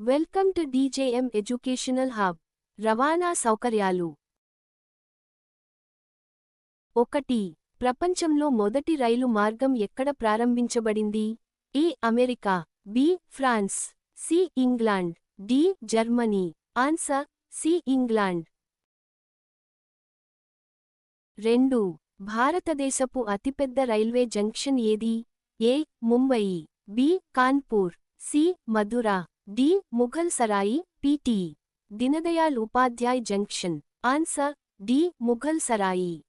Welcome to DJM educational hub రవాణా సౌకర్యాలు. ఒకటి ప్రపంచంలో మొదటి రైలు మార్గం ఎక్కడ ప్రారంభించబడింది? A America. B France. C England. D Germany. Answer C England. రెండు భారతదేశపు అతిపెద్ద రైల్వే జంక్షన్ ఏది? A Mumbai B Kanpur. C Mathura. D. Mughal Sarai PT Deendayal Upadhyay junction. Answer D. Mughal Sarai.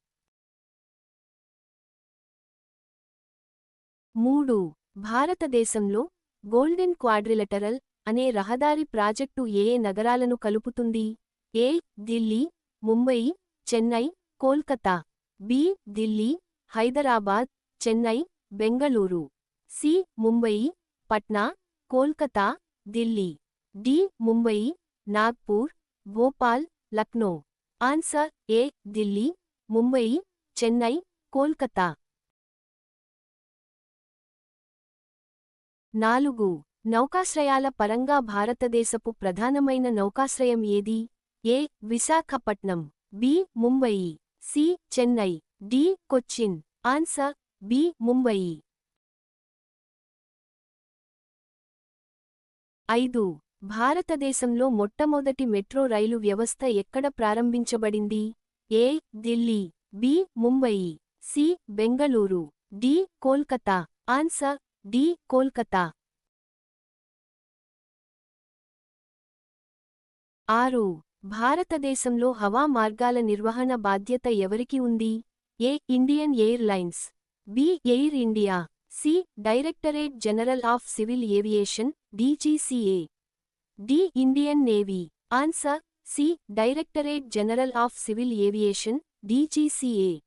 మూడు. భారతదేశంలో గోల్డెన్ క్వాడ్రిలటరల్ అనే రహదారి project ఏ నగరాలను కలుపుతుంది? A. Delhi Mumbai Chennai Kolkata. B. Delhi Hyderabad Chennai Bengaluru. C. Mumbai Patna Kolkata Delhi. D. Mumbai Nagpur Bhopal Lucknow. Answer A. Delhi Mumbai Chennai Kolkata. నాలుగు. నౌకాశ్రయాల పరంగా భారతదేశపు ప్రధానమైన నౌకాశ్రయం ఏది? A. Visakhapatnam. B. Mumbai. C. Chennai. D. Cochin. Answer B. Mumbai. ఐదు. భారతదేశంలో మొట్టమొదటి మెట్రో రైలు వ్యవస్థ ఎక్కడ ప్రారంభించబడింది? A. Delhi. B. Mumbai C. Bengaluru. D. Kolkata. Answer. D. Kolkata. ఆరు. భారతదేశంలో హవా మార్గాల నిర్వహణ బాధ్యత ఎవరికి ఉంది? A. Indian Airlines B. Air India. C Directorate General of Civil Aviation DGCA. D Indian Navy. Answer C Directorate General of Civil Aviation DGCA.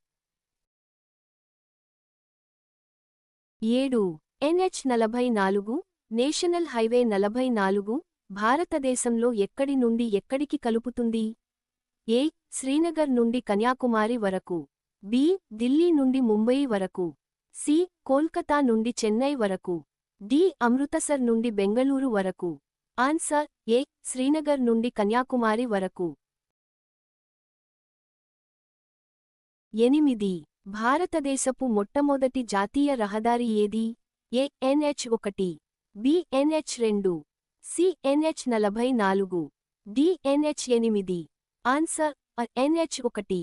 ఏడు NH నలభై నాలుగు నేషనల్ హైవే నలభై నాలుగు భారతదేశంలో ఎక్కడి నుండి ఎక్కడికి కలుపుతుంది? ఏ శ్రీనగర్ నుండి కన్యాకుమారి వరకు. బి ఢిల్లీ నుండి ముంబయి వరకు. సి కోల్కతా నుండి చెన్నై వరకు. డి అమృతసర్ నుండి బెంగళూరు వరకు. ఆన్సర్ ఏ శ్రీనగర్ నుండి కన్యాకుమారి వరకు. ఎనిమిది భారతదేశపు మొట్టమొదటి జాతీయ రహదారి ఏది? ఏ ఎన్హెచ్ ఒకటి. బిఎన్హెచ్ రెండు. సిఎన్హెచ్ నలభై నాలుగు. డిఎన్హెచ్ ఎనిమిది. ఆన్సర్ ఎన్హెచ్ ఒకటి.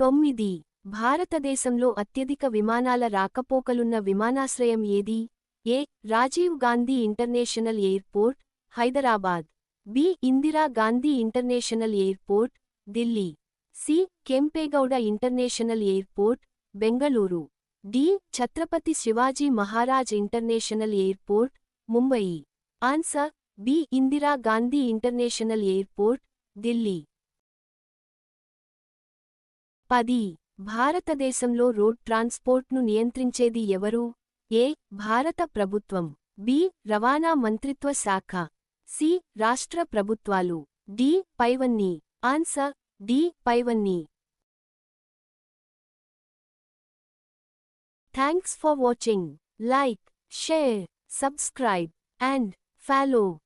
తొమ్మిది. భారతదేశంలో అత్యధిక విమానాల రాకపోకలున్న విమానాశ్రయం ఏది? A. Rajiv Gandhi international airport Hyderabad. B. Indira Gandhi international airport Delhi. C. Kempegowda international airport Bengaluru. D. Chhatrapati Shivaji Maharaj international airport Mumbai. Answer. B. Indira Gandhi international airport Delhi. పది. భారతదేశంలో road ట్రాన్స్పోర్ట్ను నియంత్రించేది ఎవరు? ఏ. భారత ప్రభుత్వం. B. రవాణా మంత్రిత్వ శాఖ. C. రాష్ట్ర ప్రభుత్వాలు. డి. పైవన్నీ. ఆన్సర్. డి. పైవన్నీ. Thanks for watching. Like share subscribe and follow.